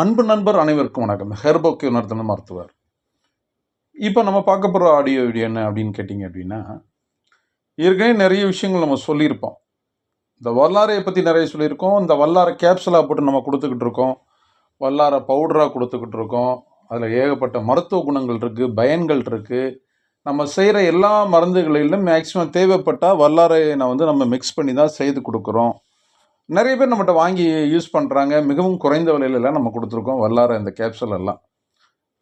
அன்பு நண்பர் அனைவருக்கும் வணக்கம். ஹெர்போக்கி உணர்த்தின மருத்துவர். இப்போ நம்ம பார்க்க போகிற ஆடியோ வீடியோ என்ன அப்படின்னு கேட்டிங்க அப்படின்னா ஏற்கனவே நிறைய விஷயங்கள் நம்ம சொல்லியிருப்போம். இந்த வல்லாரையை பற்றி நிறைய சொல்லியிருக்கோம். இந்த வல்லாரை கேப்சலாக போட்டு நம்ம கொடுத்துக்கிட்டு இருக்கோம். வல்லாரை பவுடராக கொடுத்துக்கிட்டு இருக்கோம். அதில் ஏகப்பட்ட மருத்துவ குணங்கள் இருக்குது பயன்கள் இருக்குது நம்ம செய்கிற எல்லா மருந்துகளிலும் மேக்ஸிமம் தேவைப்பட்டால் வல்லாரையை நான் வந்து நம்ம மிக்ஸ் பண்ணி தான் செய்து கொடுக்குறோம். நிறைய பேர் நம்மகிட்ட வாங்கி யூஸ் பண்ணுறாங்க மிகவும் குறைந்த விலையிலலாம் நம்ம கொடுத்துருக்கோம். வல்லாரை இந்த கேப்சூல் எல்லாம்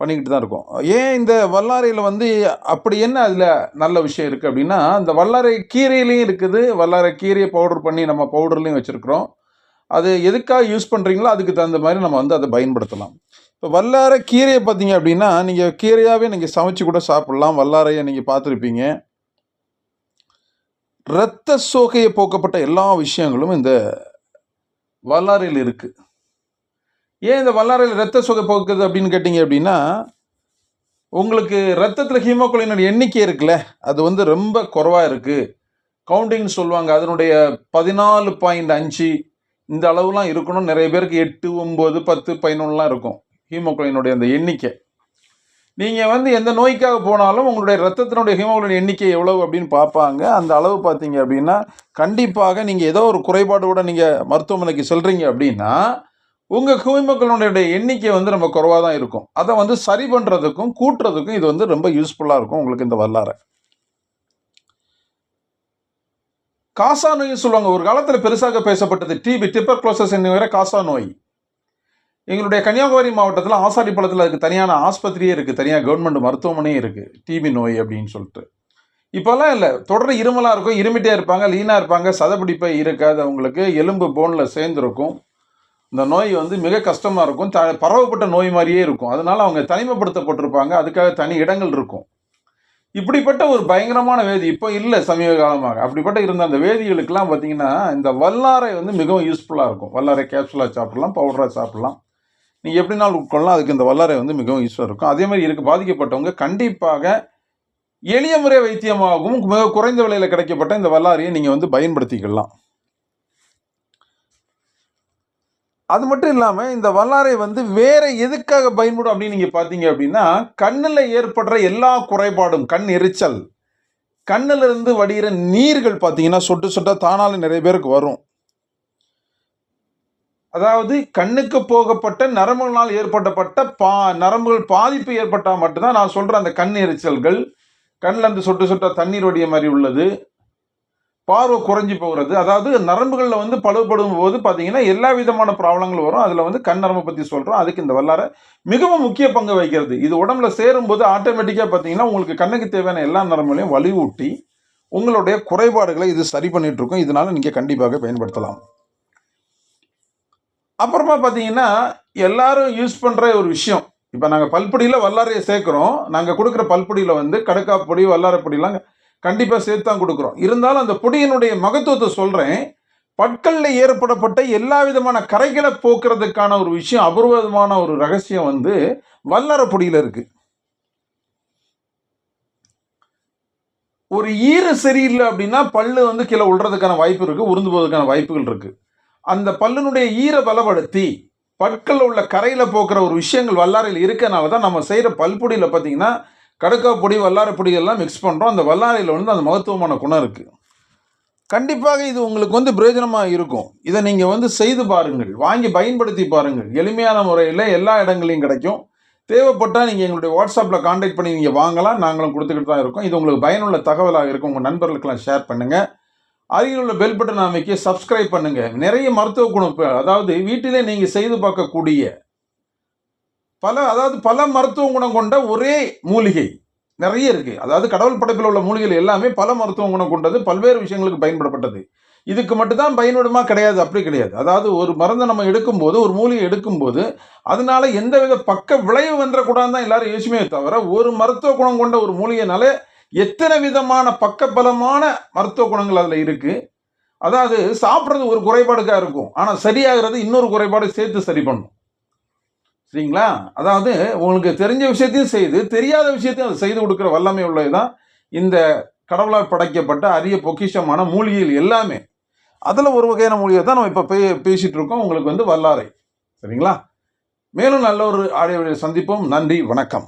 பண்ணிக்கிட்டு தான் இருக்கோம். ஏன் இந்த வல்லாரையில் வந்து அப்படி என்ன அதில் நல்ல விஷயம் இருக்குது அப்படின்னா இந்த வல்லாரை கீரையிலையும் இருக்குது. வல்லாரை கீரையை பவுடர் பண்ணி நம்ம பவுடர்லையும் வச்சுருக்குறோம். அது எதுக்காக யூஸ் பண்ணுறீங்களோ அதுக்கு தகுந்த மாதிரி நம்ம வந்து அதை பயன்படுத்தலாம். இப்போ வல்லாரை கீரையை பார்த்தீங்க அப்படின்னா நீங்கள் கீரையாகவே நீங்கள் சமைச்சு கூட சாப்பிட்லாம். வல்லாரையை நீங்கள் பார்த்துருப்பீங்க. இரத்த சோகையை போக்கப்பட்ட எல்லா விஷயங்களும் இந்த வல்லாரையில் இருக்குது ஏன் இந்த வல்லாரையில் ரத்த சுகை போக்குது அப்படின்னு கேட்டிங்க அப்படின்னா உங்களுக்கு ரத்தத்தில் ஹீமோகுளோபினோட எண்ணிக்கை இருக்குல்ல அது வந்து ரொம்ப குறைவாக இருக்குது கவுண்டிங்னு சொல்லுவாங்க அதனுடைய பதினாலு பாயிண்ட் அஞ்சு இந்த அளவுலாம் இருக்கணும் நிறைய பேருக்கு எட்டு ஒம்பது பத்து பதினொன்றுலாம் இருக்கும் ஹீமோகுளோபினுடைய அந்த எண்ணிக்கை. நீங்கள் வந்து எந்த நோய்க்காக போனாலும் உங்களுடைய ரத்தத்தினுடைய ஹீமோகுளோபின் எண்ணிக்கை எவ்வளவு அப்படின்னு பார்ப்பாங்க. அந்த அளவு பார்த்தீங்க அப்படின்னா கண்டிப்பாக நீங்கள் ஏதோ ஒரு குறைபாடோட நீங்கள் மருத்துவமனைக்கு செல்கிறீங்க அப்படின்னா உங்கள் ஹீமோகுளோபினுடைய எண்ணிக்கை வந்து ரொம்ப குறைவாக தான் இருக்கும். அதை வந்து சரி பண்ணுறதுக்கும் கூட்டுறதுக்கும் இது வந்து ரொம்ப யூஸ்ஃபுல்லாக இருக்கும் உங்களுக்கு இந்த வரலாறு. காசா நோய் சொல்லுவாங்க. ஒரு காலத்தில் பெருசாக பேசப்பட்டது. டிபி டிப்பர் க்ளோசஸ் என்கிற காசா நோய். எங்களுடைய கன்னியாகுமரி மாவட்டத்தில் ஆசாரிப்பள்ளத்தில் அதுக்கு தனியான ஆஸ்பத்திரியே இருக்குது தனியாக கவர்மெண்ட் மருத்துவமனையும் இருக்குது டிபி நோய் அப்படின்னு சொல்லிட்டு. இப்போல்லாம் இல்லை. தொடர் இருமலாக இருக்கும். இருமிட்டே இருப்பாங்க. லீனாக இருப்பாங்க. சதப்பிடிப்பை இருக்காது அவங்களுக்கு. எலும்பு போனில் சேர்ந்துருக்கும். இந்த நோய் வந்து மிக கஷ்டமாக இருக்கும். த பரவப்பட்ட நோய் மாதிரியே இருக்கும். அதனால அவங்க தனிமைப்படுத்தப்பட்டிருப்பாங்க. அதுக்காக தனி இடங்கள் இருக்கும். இப்படிப்பட்ட ஒரு பயங்கரமான வேதி இப்போ இல்லை சமீப காலமாக. அப்படிப்பட்ட இருந்த அந்த வேதிகளுக்கெல்லாம் பார்த்தீங்கன்னா இந்த வல்லாரை வந்து மிகவும் யூஸ்ஃபுல்லாக இருக்கும். வல்லாரை கேப்சூலாக சாப்பிட்லாம் பவுடராக சாப்பிட்லாம். நீங்கள் எப்படினாலும் உட்கொள்ளலாம் அதுக்கு இந்த வல்லாரை வந்து மிகவும் யூஸ்ஃபுல்லாக இருக்கும். அதே மாதிரி இருக்கு பாதிக்கப்பட்டவங்க கண்டிப்பாக எளிய முறை வைத்தியமாகவும் மிக குறைந்த விலையில் கிடைக்கப்பட்ட இந்த வல்லாரையை நீங்கள் வந்து பயன்படுத்திக்கலாம். அது மட்டும் இல்லாமல் இந்த வல்லாரை வந்து வேற எதுக்காக பயன்படும் அப்படின்னு நீங்கள் பார்த்தீங்க அப்படின்னா கண்ணில் ஏற்படுற எல்லா குறைபாடும் கண் எரிச்சல் கண்ணிலிருந்து வடிகிற நீர்கள் பார்த்தீங்கன்னா சொட்டு சொட்டாக தானால நிறைய பேருக்கு வரும். அதாவது கண்ணுக்கு போகப்பட்ட நரம்புகளால் ஏற்பட்டப்பட்ட பா நரம்புகள் பாதிப்பு ஏற்பட்டால் மட்டும்தான் நான் சொல்கிற அந்த கண் எரிச்சல்கள் கண்ணில் அந்த சொட்டு சொட்ட தண்ணீர் வடிய மாதிரி உள்ளது. பார்வை குறைஞ்சி போகிறது. அதாவது நரம்புகளில் வந்து பழுப்படும் போது பார்த்தீங்கன்னா எல்லா விதமான ப்ராப்ளங்களும் வரும். அதில் வந்து கண் நரம்பை பற்றி சொல்கிறோம் அதுக்கு இந்த வல்லாரை மிகவும் முக்கிய பங்கு வகிக்கிறது. இது உடம்புல சேரும்போது ஆட்டோமேட்டிக்காக பார்த்தீங்கன்னா உங்களுக்கு கண்ணுக்கு தேவையான எல்லா நரம்புகளையும் வலிவூட்டி உங்களுடைய குறைபாடுகளை இது சரி பண்ணிட்டு இதனால் நீங்கள் கண்டிப்பாக பயன்படுத்தலாம். அப்புறமா பார்த்தீங்கன்னா எல்லாரும் யூஸ் பண்ணுற ஒரு விஷயம். இப்போ நாங்கள் பல்பொடியில் வல்லாரையை சேர்க்குறோம். நாங்கள் கொடுக்குற பல்பொடியில் வந்து கடுக்கா பொடி வல்லாரை பொடிலாம் கண்டிப்பாக சேர்த்து தான் கொடுக்குறோம். இருந்தாலும் அந்த பொடியினுடைய மகத்துவத்தை சொல்கிறேன் பற்களில் ஏற்படப்பட்ட எல்லா விதமான கரைகளை போக்குறதுக்கான ஒரு விஷயம் அபூர்வமான ஒரு ரகசியம் வந்து வல்லார பொடியில் இருக்குது ஒரு ஈர சரியில்லை அப்படின்னா பல்லு வந்து கீழே விழுறதுக்கான வாய்ப்பு இருக்குது உருந்து போவதற்கான வாய்ப்புகள் இருக்குது அந்த பல்லினுடைய ஈர பலப்படுத்தி பற்களில் உள்ள கரையில் போக்குற ஒரு விஷயங்கள் வல்லாரையில் இருக்கனால தான் நம்ம செய்கிற பல்பொடியில் பார்த்தீங்கன்னா கடக்கா பொடி வல்லாரை பொடி எல்லாம் மிக்ஸ் பண்ணுறோம் அந்த வல்லாரையில் வந்து அந்த மகத்துவமான குணம் இருக்குது கண்டிப்பாக இது உங்களுக்கு வந்து பிரயோஜனமாக இருக்கும். இதை நீங்கள் வந்து செய்து பாருங்கள். வாங்கி பயன்படுத்தி பாருங்கள். எளிமையான முறையில் எல்லா இடங்களையும் கிடைக்கும். தேவைப்பட்டால் நீங்கள் எங்களுடைய வாட்ஸ்அப்பில் காண்டாக்ட் பண்ணி நீங்கள் வாங்கலாம். நாங்களும் கொடுத்துக்கிட்டு தான் இருக்கோம். இது உங்களுக்கு பயனுள்ள தகவலாக இருக்கும். உங்கள் நண்பர்களுக்கெல்லாம் ஷேர் பண்ணுங்கள் அருகில் உள்ள பெல் பட்டன் அமைக்க சப்ஸ்கிரைப் பண்ணுங்கள் நிறைய மருத்துவ குணம் அதாவது வீட்டிலே நீங்கள் செய்து பார்க்கக்கூடிய பல அதாவது பல மருத்துவ குணம் கொண்ட ஒரே மூலிகை நிறைய இருக்குது அதாவது கடவுள் படைப்பில் உள்ள மூலிகைகள் எல்லாமே பல மருத்துவ குணம் கொண்டது பல்வேறு விஷயங்களுக்கு பயன்படப்பட்டது இதுக்கு மட்டும்தான் பயனுடுமா கிடையாது அப்படி கிடையாது. அதாவது ஒரு மருந்தை நம்ம எடுக்கும்போது ஒரு மூலிகை எடுக்கும்போது அதனால எந்தவித பக்க விளைவு வந்துடக்கூடாதுன்னு தான் எல்லாரும் யோசிமே தவிர ஒரு மருத்துவ குணம் கொண்ட ஒரு மூலிகைனாலே எத்தனை விதமான பக்கபலமான மருத்துவ குணங்கள் அதில் இருக்குது அதாவது சாப்பிட்றது ஒரு குறைபாடுக்காக இருக்கும். ஆனால் சரியாகிறது இன்னொரு குறைபாடு சேர்த்து சரி பண்ணும். சரிங்களா? அதாவது உங்களுக்கு தெரிஞ்ச விஷயத்தையும் செய்து தெரியாத விஷயத்தையும் அது செய்து கொடுக்குற வல்லமை உள்ளது தான் இந்த கடவுளால் படைக்கப்பட்ட அரிய பொக்கிஷமான மூலிகைகள் எல்லாமே. அதில் ஒரு வகையான மூலிகை தான் நம்ம இப்போ பே பேசிகிட்டு இருக்கோம். உங்களுக்கு வந்து வல்லாரை சரிங்களா? மேலும் நல்ல ஒரு ஆடியோ சந்திப்போம். நன்றி. வணக்கம்.